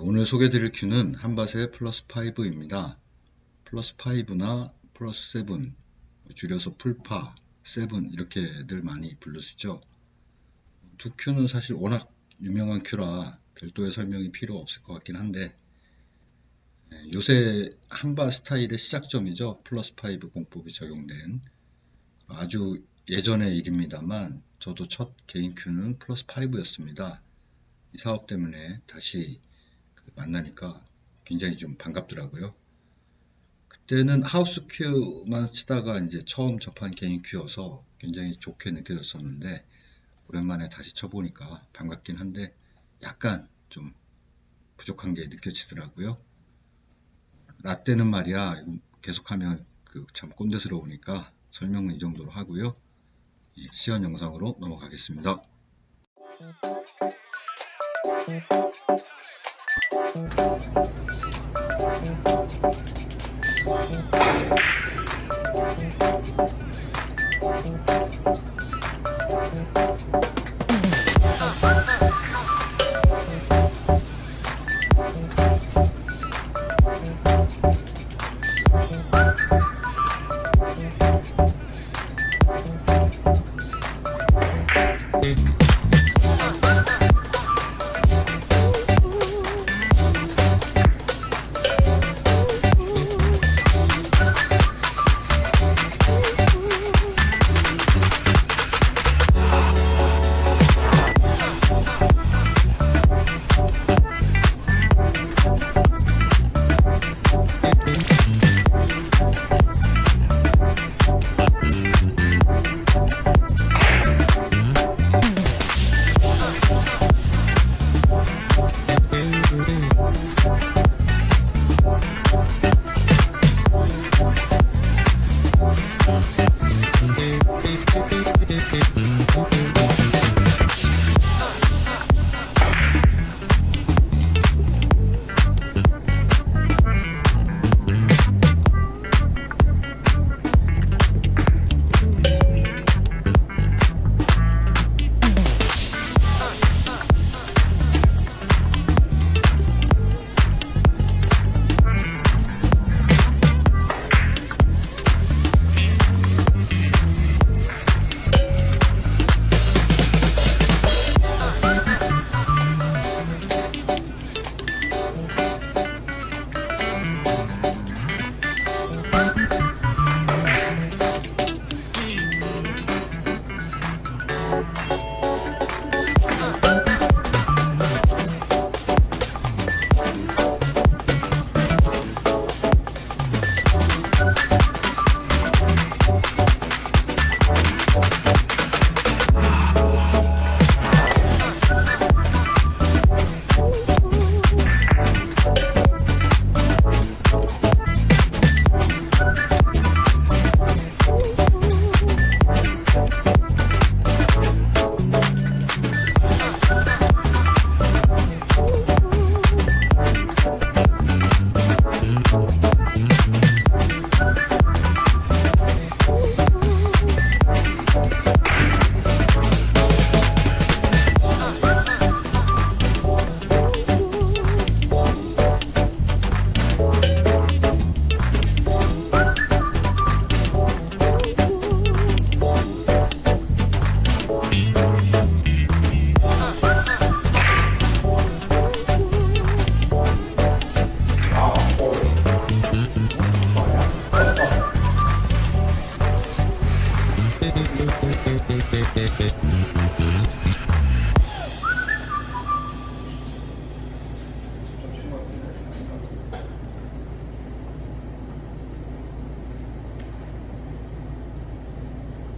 오늘 소개드릴 큐는 한밭의 플러스 5입니다. 플러스 5나 플러스 7, 줄여서 풀파, 7 이렇게들 많이 부르시죠. 두 큐는 사실 워낙 유명한 큐라 별도의 설명이 필요 없을 것 같긴 한데 예, 요새 한바 스타일의 시작점이죠. 플러스 5 공법이 적용된 아주 예전의 일입니다만 저도 첫 개인 큐는 플러스 5였습니다. 이 사업 때문에 다시 그 만나니까 굉장히 좀 반갑더라고요. 그때는 하우스 큐만 치다가 이제 처음 접한 개인 큐여서 굉장히 좋게 느껴졌었는데 오랜만에 다시 쳐보니까 반갑긴 한데 약간 좀 부족한 게 느껴지더라고요. 라떼는 말이야 계속하면 그 참 꼰대스러우니까 설명은 이 정도로 하고요. 예, 시연 영상으로 넘어가겠습니다. Thank you.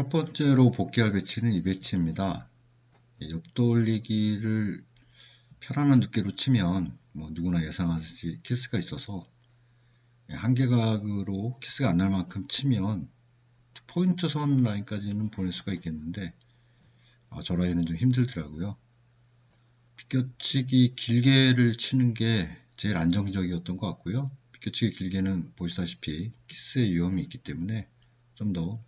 첫 번째로 복귀할 배치는 이 배치입니다. 옆돌리기를 편안한 두께로 치면 뭐 누구나 예상하듯이 키스가 있어서 한계각으로 키스가 안 날 만큼 치면 포인트 선 라인까지는 보낼 수가 있겠는데 아, 저 라인은 좀 힘들더라고요. 비껴치기 길게를 치는 게 제일 안정적이었던 것 같고요. 비껴치기 길게는 보시다시피 키스의 위험이 있기 때문에 좀더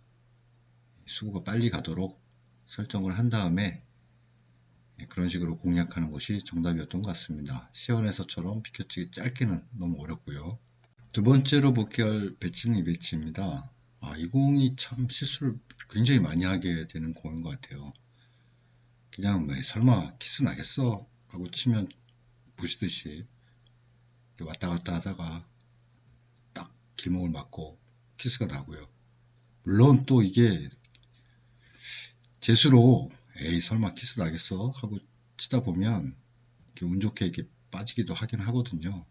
수구가 빨리 가도록 설정을 한 다음에 그런 식으로 공략하는 것이 정답이었던 것 같습니다. 시연에서처럼 비껴치기 짧게는 너무 어렵고요. 두 번째로 복귀할 배치는 이 배치입니다. 아, 이 공이 참 실수를 굉장히 많이 하게 되는 공인 것 같아요. 그냥 뭐 설마 키스 나겠어 하고 치면 보시듯이 왔다 갔다 하다가 딱 길목을 맞고 키스가 나고요. 물론 또 이게 재수로 에이 설마 키스 나겠어 하고 치다 보면 운 좋게 이렇게 빠지기도 하긴 하거든요.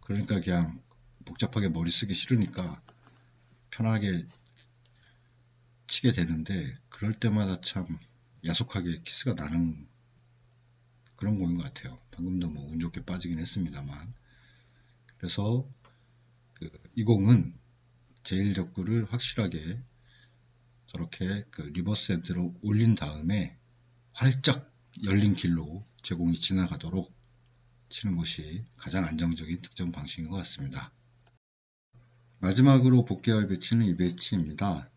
그러니까 그냥 복잡하게 머리 쓰기 싫으니까 편하게 치게 되는데 그럴 때마다 참 야속하게 키스가 나는 그런 공인 것 같아요. 방금도 뭐 운 좋게 빠지긴 했습니다만 그래서 그이 공은 제일 적구를 확실하게 저렇게 그 리버스 헤드로 올린 다음에 활짝 열린 길로 제공이 지나가도록 치는 것이 가장 안정적인 득점 방식인 것 같습니다. 마지막으로 복귀할 배치는 이 배치입니다.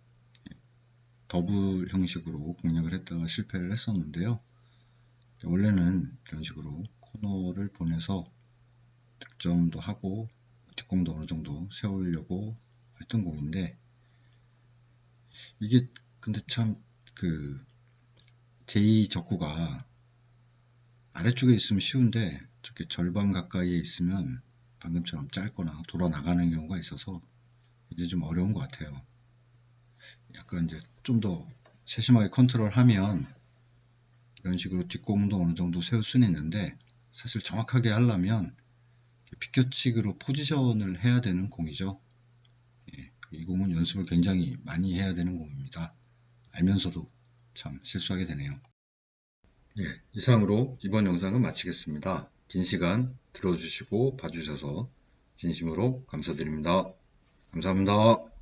더블 형식으로 공략을 했다가 실패를 했었는데요. 원래는 이런 식으로 코너를 보내서 득점도 하고 뒷공도 어느 정도 세우려고 했던 공인데 이게 근데 참 그 제2 적구가 아래쪽에 있으면 쉬운데 저렇게 절반 가까이에 있으면 방금처럼 짧거나 돌아 나가는 경우가 있어서 이제 좀 어려운 것 같아요. 약간 이제 좀 더 세심하게 컨트롤하면 이런 식으로 뒷공도 어느 정도 세울 수는 있는데 사실 정확하게 하려면 비껴치기로 포지션을 해야 되는 공이죠. 예, 이 공은 연습을 굉장히 많이 해야 되는 공입니다. 알면서도 참 실수하게 되네요. 예, 이상으로 이번 영상은 마치겠습니다. 긴 시간 들어주시고 봐주셔서 진심으로 감사드립니다. 감사합니다.